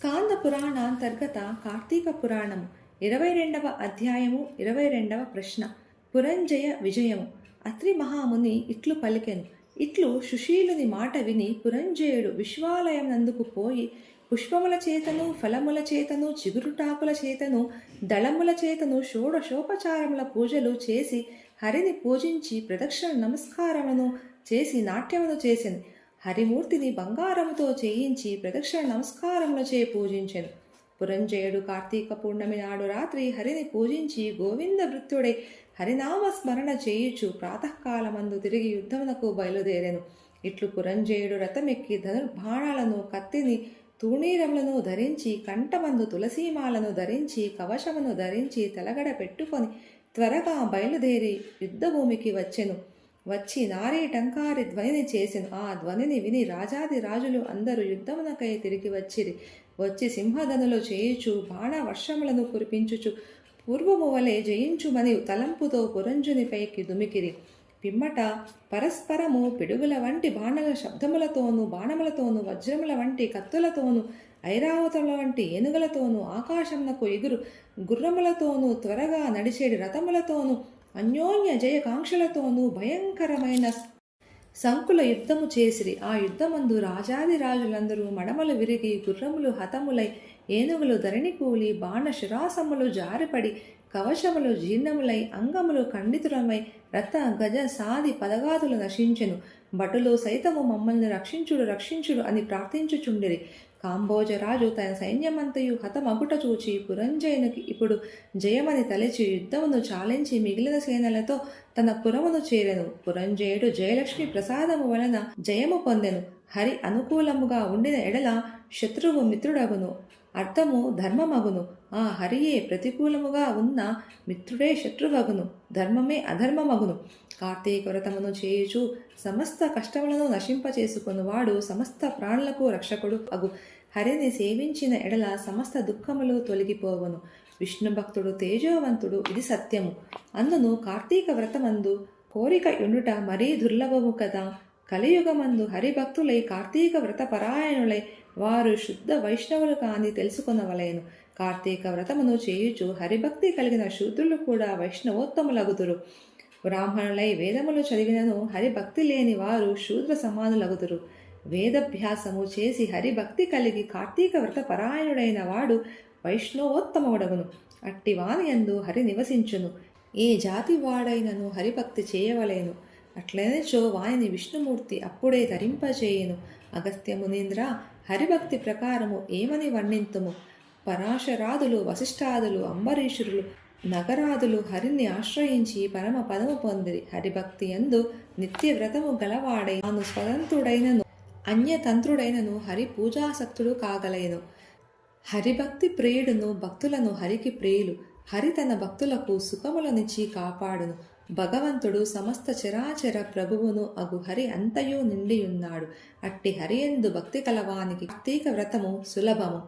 స్కాంద పురాణాంతర్గత కార్తీక పురాణము ఇరవై రెండవ అధ్యాయము ఇరవై రెండవ ప్రశ్న పురంజయ విజయము. అత్రి మహాముని ఇట్లు పలికెను. ఇట్లు సుశీలుని మాట విని పురంజయుడు విశ్వాలయం నందుకు పోయి పుష్పముల చేతను ఫలముల చేతను చిగురుటాకుల చేతను దళముల చేతను షోడశోపచారముల పూజలు చేసి హరిని పూజించి ప్రదక్షిణ నమస్కారమును చేసి నాట్యమును చేసింది హరిమూర్తిని బంగారముతో చేయించి ప్రదక్షిణ నమస్కారములు చే పూజించెను. పురంజయుడు కార్తీక పూర్ణమి నాడు రాత్రి హరిని పూజించి గోవింద వృత్తుడై హరినామ స్మరణ చేయుచు ప్రాతకాలమందు తిరిగి యుద్ధమునకు బయలుదేరెను. ఇట్లు పురంజయుడు రథమెక్కి ధనుర్బాణాలను కత్తిని తూణీరములను ధరించి కంఠమందు తులసీమాలను ధరించి కవచమును ధరించి తలగడ పెట్టుకొని త్వరగా బయలుదేరి యుద్ధభూమికి వచ్చెను. వచ్చి నారీ టంకారి ధ్వనిని చేసిన ఆ ధ్వనిని విని రాజాది రాజులు అందరూ యుద్ధమునకై తిరిగి వచ్చిరి. వచ్చి సింహధనులు చేయుచు బాణ వర్షములను కురిపించుచు పూర్వము వలె జయించుమని తలంపుతో పురంజునిపైకి దుమికిరి. పిమ్మట పరస్పరము పిడుగుల వంటి బాణల శబ్దములతోనూ బాణములతోనూ వజ్రముల వంటి కత్తులతోనూ ఐరావతముల వంటి ఏనుగులతోనూ ఆకాశమునకు ఎగురు గుర్రములతోనూ త్వరగా నడిచేడి రథములతోనూ అన్యోన్య జయకాంక్షలతోనూ భయంకరమైన సంకుల యుద్ధము చేసిరి. ఆ యుద్ధమందు రాజాది రాజులందరూ మడమలు విరిగి గుర్రములు హతములై ఏనుగులు ధరణికూలి బాణ శిరాసములు జారిపడి కవచములు జీర్ణములై అంగములు ఖండితులమై రథ గజ సాది పదగాదులు నశించెను. భటులు సైతము మమ్మల్ని రక్షించుడు రక్షించుడు అని ప్రార్థించుచుండిరి. కాంబోజరాజు తన సైన్యమంతయు హతమగుట చూచి పురంజయునికి ఇప్పుడు జయమని తలచి యుద్ధమును చాలించి మిగిలిన సేనలతో తన పురమును చేరెను. పురంజయుడు జయలక్ష్మి ప్రసాదము వలన జయము పొందెను. హరి అనుకూలముగా ఉండిన ఎడల శత్రువు మిత్రుడగును. అర్థము ధర్మమగును. ఆ హరియే ప్రతికూలముగా ఉన్న మిత్రుడే శత్రువగును. ధర్మమే అధర్మమగును. కార్తీక వ్రతమును చేయుచు సమస్త కష్టములను నశింపచేసుకున్నవాడు సమస్త ప్రాణులకు రక్షకుడు అగు. హరిని సేవించిన ఎడల సమస్త దుఃఖములు తొలగిపోవును. విష్ణు భక్తుడు తేజోవంతుడు ఇది సత్యము. అందును కార్తీక వ్రతమందు కోరిక యుండుట మరీ దుర్లభము కదా? కలియుగమందు హరిభక్తులై కార్తీక వ్రత పరాయణులై వారు శుద్ధ వైష్ణవులు కాని తెలుసుకొనవలేను. కార్తీక వ్రతమును చేయుచు హరిభక్తి కలిగిన శూద్రులు కూడా వైష్ణవోత్తములగుదురు. బ్రాహ్మణులై వేదములు చదివినను హరిభక్తి లేని వారు శూద్ర సమానులగుదురు. వేదభ్యాసము చేసి హరిభక్తి కలిగి కార్తీక వ్రత పరాయణుడైన వాడు వైష్ణవోత్తముడగును. అట్టి వాని యందు హరి నివసించును. ఏ జాతి వాడైనను హరిభక్తి చేయవలేను. అట్లనేచో వానిని విష్ణుమూర్తి అప్పుడే ధరింపజేయును అగస్త్యమునీంద్ర హరిభక్తి ప్రకారము ఏమని వర్ణింతుము? పరాశరాదులు వశిష్ఠాదులు అంబరీషురులు నగరాదులు హరిని ఆశ్రయించి పరమ పదము పొందిరి. హరిభక్తి ఎందు నిత్య వ్రతము గలవాడై తాను స్వతంత్రుడైనను అన్యతంత్రుడైనను హరి పూజాసక్తుడు కాగలేను హరిభక్తి ప్రియుడును భక్తులను హరికి ప్రియులు. హరి తన భక్తులకు సుఖములనిచ్చి కాపాడును. భగవంతుడు సమస్త చరాచర ప్రభువును అగు హరి అంతయు నిండియున్నాడు. అట్టి హరియందు భక్తి కలవానికి కార్తీక వ్రతము సులభము.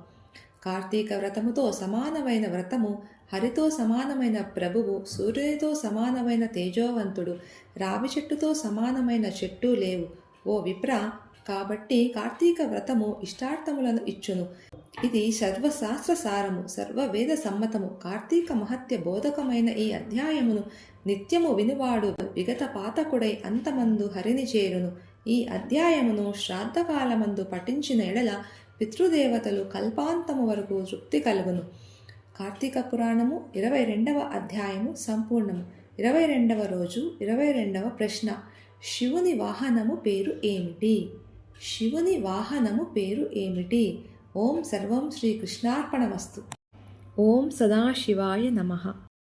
కార్తీక వ్రతముతో సమానమైన వ్రతము హరితో సమానమైన ప్రభువు సూర్యునితో సమానమైన తేజోవంతుడు రావి చెట్టుతో సమానమైన చెట్టు లేవు. ఓ విప్ర కాబట్టి కార్తీక వ్రతము ఇష్టార్థములను ఇచ్చును. ఇది సర్వశాస్త్ర సారము సర్వవేద సమ్మతము కార్తీక మహత్య బోధకమైన ఈ అధ్యాయమును నిత్యము వినువాడు విగత పాతకుడై అంతమందు హరిని చేరును ఈ అధ్యాయమును శ్రాద్ధకాలమందు పఠించిన ఎడల పితృదేవతలు కల్పాంతము వరకు తృప్తి కలుగును. కార్తీక పురాణము ఇరవై రెండవ అధ్యాయము సంపూర్ణము. ఇరవై రెండవ రోజు ఇరవై రెండవ ప్రశ్న. శివుని వాహనము పేరు ఏమిటి? శివుని వాహనము పేరు ఏమిటి? ఓం సర్వం శ్రీకృష్ణార్పణమస్తు. ఓం సదాశివాయ నమ.